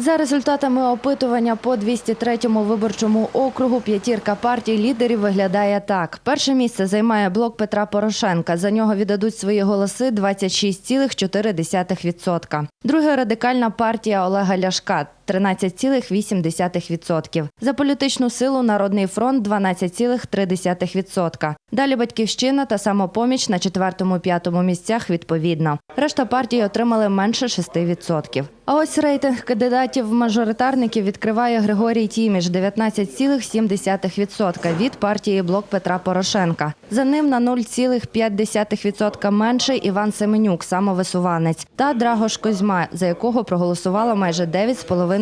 За результатами опитування по 203-му виборчому округу п'ятірка партій лідерів виглядає так. Перше місце займає блок Петра Порошенка. За нього віддадуть свої голоси 26,4%. Друге радикальна партія Олега Ляшка 13,8%. За політичну силу Народний фронт 12,3%. Далі Батьківщина та самопоміч на четвертому-п'ятому місцях відповідно. Решта партій отримали менше 6%. А ось рейтинг кандидатів-мажоритарників відкриває Григорій Тіміш 19,7% від партії Блок Петра Порошенка. За ним на 0,5% менше Іван Семенюк, самовисуванець, та Драгош Козьма, за якого проголосувало майже 9,5%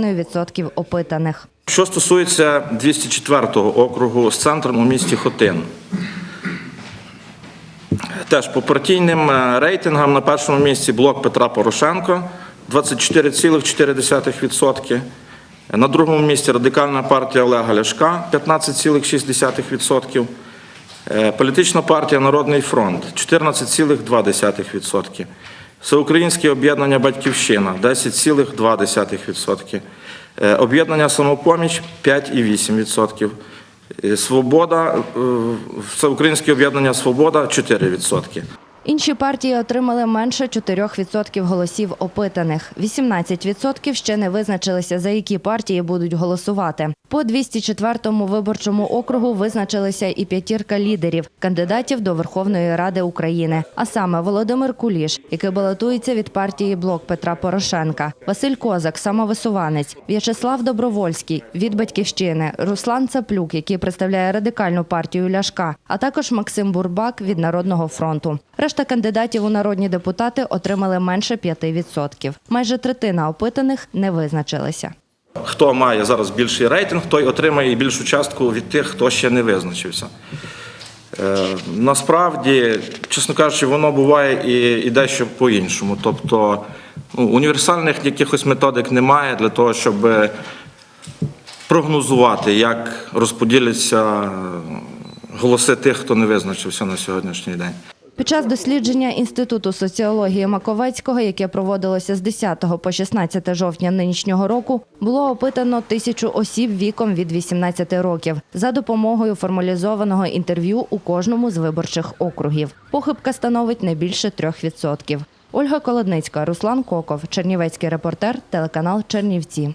опитаних. Що стосується 204-го округу з центром у місті Хотин. Теж по партійним е, рейтингам на першому місці блок Петра Порошенко 24,4%. На другому місці радикальна партія Олега Ляшка 15,6%. Е, Політична партія Народний фронт 14,2%. Всеукраїнське об'єднання Батьківщина 10,2%. Е, Об'єднання самопоміч 5,8%. Е, Свобода, е, Всеукраїнське об'єднання Свобода 4%. Інші партії отримали менше 4% голосів опитаних. 18% ще не визначилися, за які партії будуть голосувати. По 204-му виборчому округу визначилися і п'ятірка лідерів – кандидатів до Верховної Ради України. А саме Володимир Куліш, який балотується від партії «Блок» Петра Порошенка, Василь Козак, самовисуванець, В'ячеслав Добровольський від «Батьківщини», Руслан Цаплюк, який представляє радикальну партію Ляшка, а також Максим Бурбак від Народного фронту. Решта кандидатів у народні депутати отримали менше 5%. Майже третина опитаних не визначилися. Хто має зараз більший рейтинг, той отримає більшу частку від тих, хто ще не визначився. Е, насправді, чесно кажучи, воно буває і, і дещо по-іншому. Тобто ну, універсальних якихось методик немає для того, щоб е, прогнозувати, як розподіляться е, голоси тих, хто не визначився на сьогоднішній день. Під час дослідження Інституту соціології Маковецького, яке проводилося з 10 по 16 жовтня нинішнього року, було опитано тисячу осіб віком від 18 років за допомогою формалізованого інтерв'ю у кожному з виборчих округів. Похибка становить не більше 3%. Ольга Колодницька, Руслан Коков, Чернівецький репортер, телеканал Чернівці.